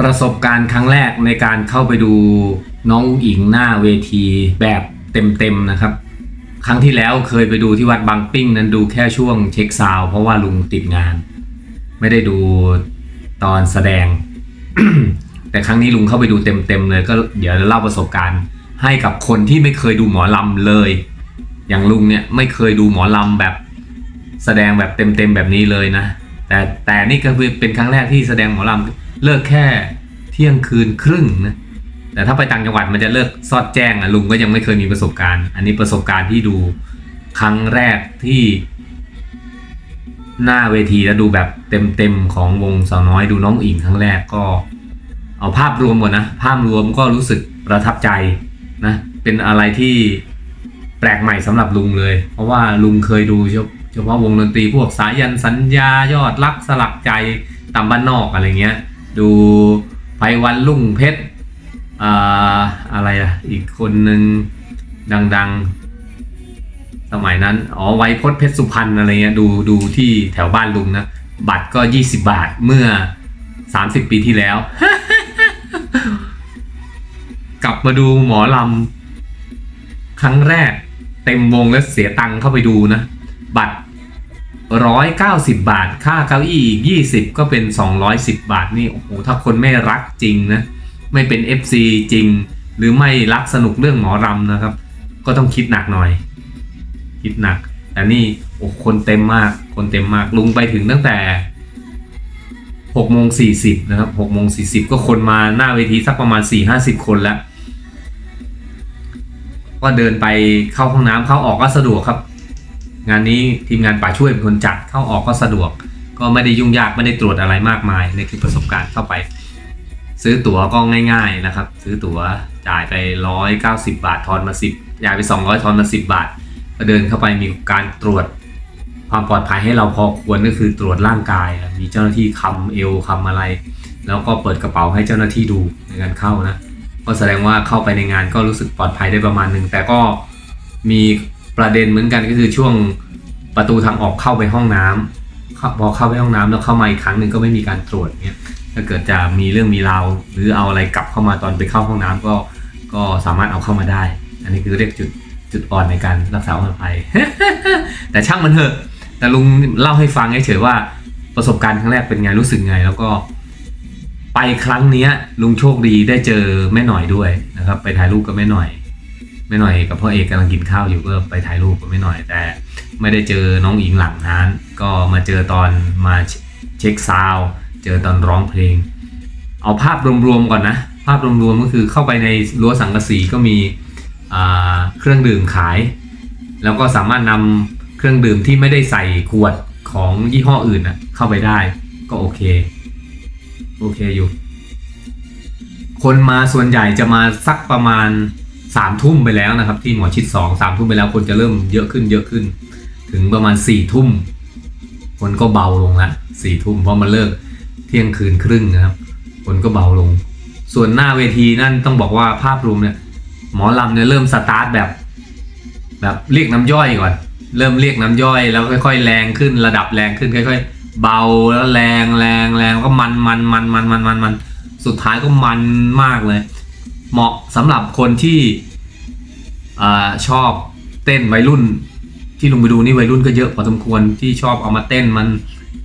ประสบการณ์ครั้งแรกในการเข้าไปดูน้องอิงหน้าเวทีแบบเต็มๆนะครับ ครั้งที่แล้วเคยไปดูที่วัดบางปิ้งนั้นดูแค่ช่วงเช็คซาว เพราะว่าลุงติดงาน ไม่ได้ดูตอนแสดง แต่ครั้งนี้ลุงเข้าไปดูเต็มๆเลยก็เดี๋ยวจะเล่าประสบการณ์ให้กับคนที่ไม่เคยดูหมอลำเลย อย่างลุงเนี่ยไม่เคยดูหมอลำแบบแสดงแบบเต็มๆแบบนี้เลยนะ แต่แต่นี่ก็คือเป็นครั้งแรกที่แสดงหมอลำ เลิกแค่เที่ยงคืนครึ่งนะแต่ถ้าไปต่างจังหวัดมันจะเลิกซอดแจ้งอะลุงก็ยังไม่เคยมีประสบการณ์ อันนี้ประสบการณ์ที่ดูครั้งแรกที่หน้าเวทีแล้วดูแบบเต็มๆของวงสาวน้อยดูน้องอิงครั้งแรกก็ เอาภาพรวมก่อนนะ ภาพรวมก็รู้สึกประทับใจนะ เป็นอะไรที่แปลกใหม่สำหรับลุงเลย เพราะว่าลุงเคยดูเฉพเฉพาะวงดนตรีพวกสายันสัญญายอดรักสลักใจตามบ้านนอกอะไรเงี้ย ดูไพวันลุ่งเพชรอ่าอะไรอะอีกคนหนึ่งดังๆ สมัยนั้น อ๋อไวพจน์เพชรสุพรรณอะไรเงี้ยดูดูที่แถวบ้านลุงนะ บัตรก็ 20 บาทเมื่อ 30 ปีที่แล้ว กลับมาดูหมอลำครั้งแรกเต็มวงแล้วเสียตังค์เข้าไปดูนะ บัตร 190 บาท ค่าเก้าอี้อีก 20 ก็เป็น 210 บาทนี่ โอ้โห ถ้าคนไม่รักจริงนะ ไม่เป็น FC จริง หรือไม่รักสนุกเรื่องหมอรำนะครับ ก็ต้องคิดหนักหน่อย คิดหนัก แต่นี่ โอ้คนเต็มมาก คนเต็มมาก ลุงไปถึงตั้งแต่6โมง40 นะครับ6โมง40 ก็คนมาหน้าเวทีสักประมาณ 4-50 คนแล้ว ก็เดินไปเข้าห้องน้ำเข้าออกก็สะดวกครับ งานนี้ทีมงานป่าช่วยเป็นคนจัดเข้าออกก็สะดวก ก็ไม่ได้ยุ่งยากไม่ได้ตรวจอะไรมากมายนี่คือประสบการณ์เข้าไป ซื้อตั๋วก็ง่าย ๆนะครับ ซื้อตั๋วจ่ายไป 190 บาททอนมา 10จ่ายไป 200ทอนมา 10 บาท ก็เดินเข้าไปมีการตรวจความปลอดภัยให้เราพอควรก็คือตรวจร่างกาย มีเจ้าหน้าที่คำเอวคำอะไร แล้วก็เปิดกระเป๋าให้เจ้าหน้าที่ดูในการเข้านะก็แสดงว่าเข้าไปในงานก็รู้สึกปลอดภัยได้ประมาณหนึ่งแต่ก็มี ประเด็นเหมือนกันก็คือช่วงประตูทางออกเข้าไปห้องน้ำเข้าพอเข้าไปห้องน้ำแล้วเข้ามาอีกครั้งหนึ่งก็ไม่มีการตรวจเนี่ยถ้าเกิดจะมีเรื่องมีราวหรือเอาอะไรกลับเข้ามาตอนไปเข้าห้องน้ำก็ก็สามารถเอาเข้ามาได้ อันนี้คือเรียกจุดจุดอ่อนในการรักษาความปลอดภัยแต่ช่างมันเถอะ แต่ลุงเล่าให้ฟังเฉยๆว่าประสบการณ์ครั้งแรกเป็นไงรู้สึกไง แล้วก็ ไปครั้งเนี้ยลุงโชคดีได้เจอแม่หน่อยด้วยนะครับ ไปถ่ายรูปกับแม่หน่อย แม่หน่อยกับพ่อเอกกำลังกินข้าวอยู่ก็ไปถ่ายรูปกับแม่หน่อย แต่ไม่ได้เจอน้องอิงหลังนั้น ก็มาเจอตอนมาเช็คซาวเจอตอนร้องเพลง เอาภาพรวมๆก่อนนะ ภาพรวมๆก็คือเข้าไปในรั้วสังกะสีก็มีเครื่องดื่มขาย แล้วก็สามารถนำเครื่องดื่มที่ไม่ได้ใส่ขวดของยี่ห้ออื่นนะเข้าไปได้ก็โอเค โอเคอยู่ คนมาส่วนใหญ่จะมาสักประมาณ สามทุ่มไปแล้วนะครับ ที่หมอชิดสองสามทุ่มไปแล้วคนจะเริ่มเยอะขึ้นเยอะขึ้น ถึงประมาณสี่ทุ่มคนก็เบาลงละสี่ทุ่มเพราะมันเลิกเที่ยงคืนครึ่งนะครับ คนก็เบาลง ส่วนหน้าเวทีนั่นต้องบอกว่าภาพรวมเนี่ยหมอลำเนี่ยเริ่มสตาร์ทแบบ แบบเรียกน้ำย่อยก่อน เริ่มเรียกน้ำย่อย แล้วค่อยๆแรงขึ้นระดับแรงขึ้นค่อยๆ เบาแล้วแรงแรงแรงก็มันมันมันมันมันมันมันสุดท้ายก็มันมากเลย เหมาะสำหรับคนที่อชอบเต้นวัยรุ่น ที่ลุงไปดูนี่วัยรุ่นก็เยอะพอสมควรที่ชอบเอามาเต้นมัน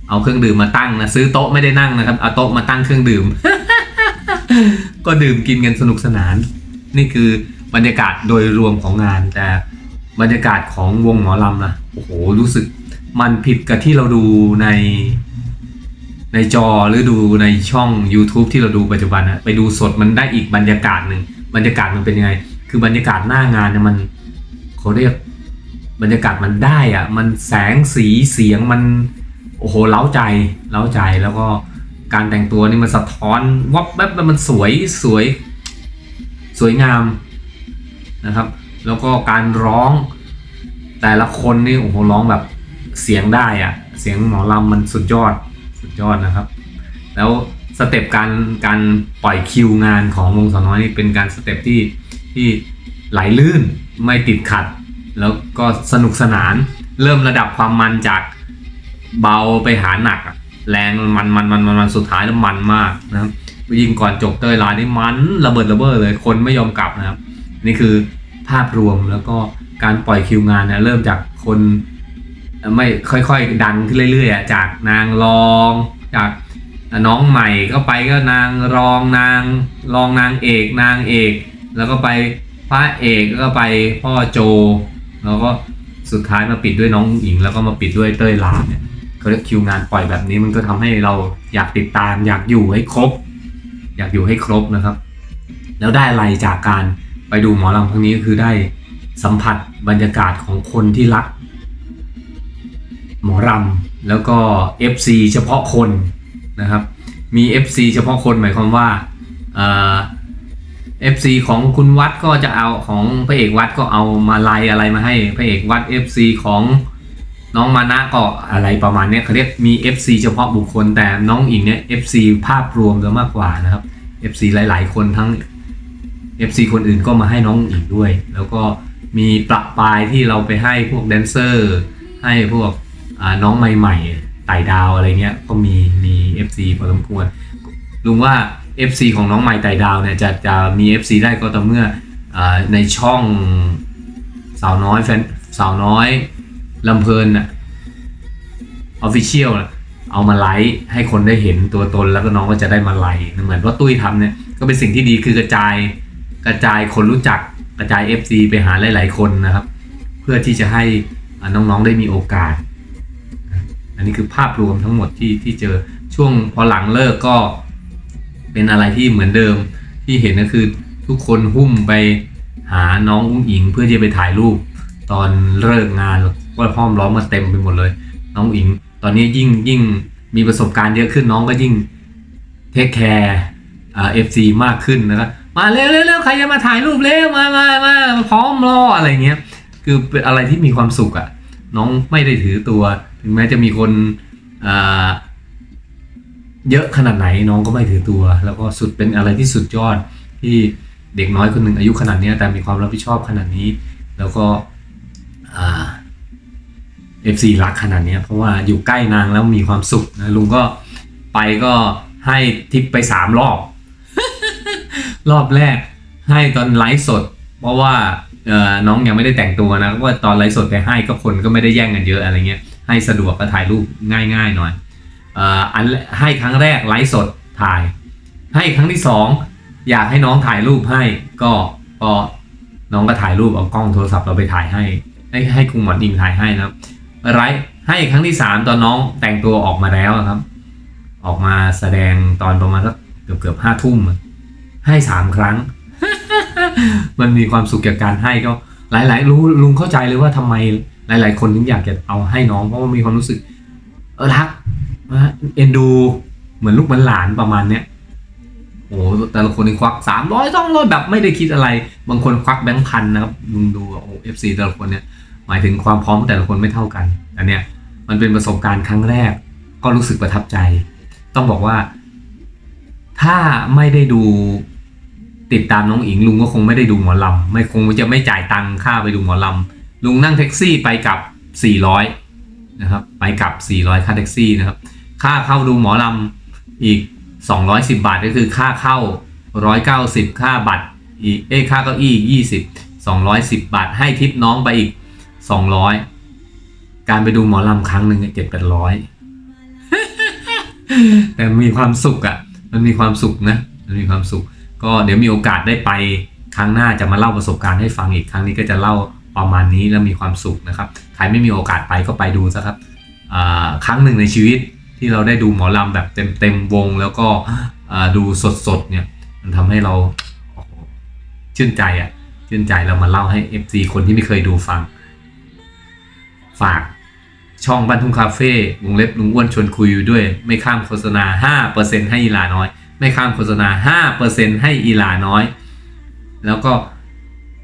เอาเครื่องดื่มมาตั้งนะซื้อโต๊ะไม่ได้นั่งนะครับเอาโต๊ะมาตั้งเครื่องดื่ม ก็ดื่มกินกันสนุกสนาน นี่คือบรรยากาศโดยรวมของงาน แต่บรรยากาศของวงหมอลำนะโอ้โหรู้สึกมันผิดกับที่เราดูใน ในจอหรือดูในช่อง YouTube ที่เราดูปัจจุบันนะไปดูสดมันได้อีกบรรยากาศหนึ่งบรรยากาศมันเป็นยังไง คือบรรยากาศหน้างานเนี่ยมันเขาเรียกบรรยากาศมันได้อะมันแสงสีเสียงมันโอ้โหเล้าใจเล้าใจแล้วก็การแต่งตัวนี่มันสะท้อนวับแวบมันสวยสวย สวยงามนะครับ แล้วก็การร้องแต่ละคนนี่โอ้โหร้องแบบเสียงได้อะเสียงหมอลำมันสุดยอด สุดยอดนะครับ แล้วสเต็ปการการปล่อยคิวงานของวงสน้อยนี่เป็นการสเต็ปที่ที่ไหลลื่นไม่ติดขัด แล้วก็สนุกสนาน เริ่มระดับความมันจากเบาไปหาหนักแรงมันมันมันมันมันสุดท้ายแล้วมันมากนะครับยิงก่อนจบเตยลานี่มันระเบิดระเบ้อเลยคนไม่ยอมกลับนะครับ นี่คือภาพรวมแล้วก็การปล่อยคิวงานเนี่ยเริ่มจากคน ไม่ค่อยๆ ดังขึ้นเรื่อยๆอะจากนางรองจากน้องใหม่ก็ไปก็นางรองนางรองนางเอกนางเอก แล้วก็ไปพระเอกแล้วก็ไปพ่อโจ แล้วก็สุดท้ายมาปิดด้วยน้องหญิง แล้วก็มาปิดด้วยเต้ยลาเนี่ยเขาเรียกคิวงานปล่อยแบบนี้มันก็ทำให้เราอยากติดตาม อยากอยู่ให้ครบ อยากอยู่ให้ครบนะครับ แล้วได้อะไรจากการไปดูหมอลำครั้งนี้ก็คือได้สัมผัสบรรยากาศของคนที่รัก หมอรำแล้วก็ FC เฉพาะคนนะครับ มี FC เฉพาะคนหมายความว่าเอ่อ FC ของคุณวัดก็จะเอาของพระเอกวัดก็เอามาไลยอะไรมาให้พระเอกวัด FC ของน้องมานะก็อะไรประมาณนี้เขาเรียกมี FC เฉพาะบุคคลแต่น้องอิงเนี่ย FC ภาพรวมจะมากกว่านะครับ FC หลาย ๆ คนทั้ง FC คนอื่นก็มาให้น้องอิงด้วย แล้วก็มีประปรายที่เราไปให้พวกแดนเซอร์ ให้พวก น้องใหม่ๆไต่ดาวอะไรเงี้ยก็มีมี FC พอสมควรลุงว่า FC ของน้องใหม่ไต่ดาวเนี่ยจะจะมี FC ได้ก็ต่อเมื่ออในช่องสาวน้อยแฟนสาวน้อยลำเพลินน่ะออฟฟิเชียลเอามาไลฟ์ให้คนได้เห็นตัวตนแล้วก็น้องก็จะได้มาไลฟ์เหมือนว่าตุ้ยทำเนี่ยก็เป็นสิ่งที่ดีคือกระจายกระจายคนรู้จักกระจาย FC ไปหาหลาย ๆ คนนะครับ เพื่อที่จะให้น้องๆได้มีโอกาส อันนี้คือภาพรวมทั้งหมดที่ที่เจอช่วงพอหลังเลิกก็เป็นอะไรที่เหมือนเดิมที่เห็นก็คือทุกคนหุ้มไปหาน้องอุ้งอิงเพื่อที่จะไปถ่ายรูป ตอนเลิกงานก็ห้อมล้อมมาเต็มไปหมดเลย น้องอิง ตอนนี้ยิ่งยิ่งมีประสบการณ์เยอะขึ้นน้องก็ยิ่งเทคแคร์เอฟซีมากขึ้นนะครับมาเร็วเร็วเร็วใครจะมาถ่ายรูปเร็วมามามาพร้อมรออะไรเงี้ยคือเป็นอะไรที่มีความสุขอะ่ะ น้องไม่ได้ถือตัว ถึงแม้จะมีคนเยอะขนาดไหนน้องก็ไม่ถือตัว แล้วก็สุดเป็นอะไรที่สุดยอดที่เด็กน้อยคนหนึ่งอายุขนาดนี้แต่มีความรับผิดชอบขนาดนี้ แล้วก็เอฟซีรักขนาดนี้เพราะว่าอยู่ใกล้นางแล้วมีความสุขนะลุงก็ไปก็ให้ทิปไปสามรอบ รอบแรกให้ตอนไลฟ์สด เพราะว่า เออน้องยังไม่ได้แต่งตัวนะเพราะว่าตอนไลฟ์สดไปให้ก็คนก็ไม่ได้แย่งกันเยอะอะไรเงี้ยให้สะดวกก็ถ่ายรูปง่ายๆหน่อยเอ่ออันให้ครั้งแรกไลฟ์สดถ่าย ให้ครั้งที่สองอยากให้น้องถ่ายรูปให้ก็ก็น้องก็ถ่ายรูปเอากล้องโทรศัพท์เราไปถ่ายให้ ให้ให้คุณหมอนอิงถ่ายให้นะครับไรให้ครั้งที่สามตอนน้องแต่งตัวออกมาแล้วครับ ออกมาแสดงตอนประมาณสักเกือบเกือบห้าทุ่มให้สามครั้ง มันมีความสุขจากการให้ก็หลาย ๆ รู้ลุงเข้าใจเลยว่าทำไมหลาย ๆ คนถึงอยากจะเอาให้น้องเพราะว่ามีความรู้สึก เออรักนะเอ็นดูเหมือนลูกเหมือนหลานประมาณเนี้ยโอ้แต่ละคนนี่ควักสามร้อยสองร้อยแบบไม่ได้คิดอะไร บางคนควักแบงค์พันนะครับลุงดูโอ้เอฟซีแต่ละคนเนี่ยหมายถึงความพร้อมแต่ละคนไม่เท่ากันอันเนี้ยมันเป็นประสบการณ์ครั้งแรก ก็รู้สึกประทับใจ ต้องบอกว่า ถ้าไม่ได้ดู ติดตามน้องอิงลุงก็คงไม่ได้ดูหมอลำไม่คงจะไม่จ่ายตังค่าไปดูหมอลำลุงนั่งแท็กซี่ไปกับ 400นะครับไปกลับ 400 ค่าแท็กซี่นะครับ ค่าเข้าดูหมอลำอีก 210 บาทก็คือค่าเข้า 190 ค่าบัตรอีกเอ้ค่าเก้าอี้ 20 210 บาท ให้ทิปน้องไปอีก 200 การไปดูหมอลำครั้งหนึ่งเจ็ดแปดร้อยแต่มีความสุขอะ่ะ มันมีความสุขนะ มันมีความสุข ก็เดี๋ยวมีโอกาสได้ไปครั้งหน้าจะมาเล่าประสบการณ์ให้ฟังอีกครั้งนี้ก็จะเล่าประมาณนี้แล้วมีความสุขนะครับใครไม่มีโอกาสไปก็ไปดูซะครับครั้งหนึ่งในชีวิตที่เราได้ดูหมอลำแบบเต็มเต็มวง แล้วก็อ่าดูสดๆเนี่ยมันทำให้เราชื่นใจอะ่ะชื่นใจเรามาเล่าให้ FC คนที่ไม่เคยดูฟัง ฝากช่องบ้านทุ่งคาเฟ่วงเล็บลุงอ้วนชวนคุยอยู่ด้วย ไม่ข้ามโฆษณา 5%ให้อีลาน้อย ไม่ข้ามโฆษณา 5%ให้อีหลาน้อย แล้วก็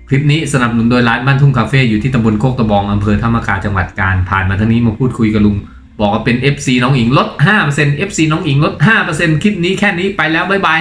คลิปนี้สนับสนุนโดยร้านบ้านทุ่งคาเฟ่อยู่ที่ตำบลโคกตะบองอำเภอธรรมกาจังหวัดกาญผ่านมาทางนี้มาพูดคุยกับลุง บอกว่าเป็น FC น้องอิงลด5% FC น้องอิงลด5%คลิปนี้แค่นี้ไปแล้วบ๊ายบาย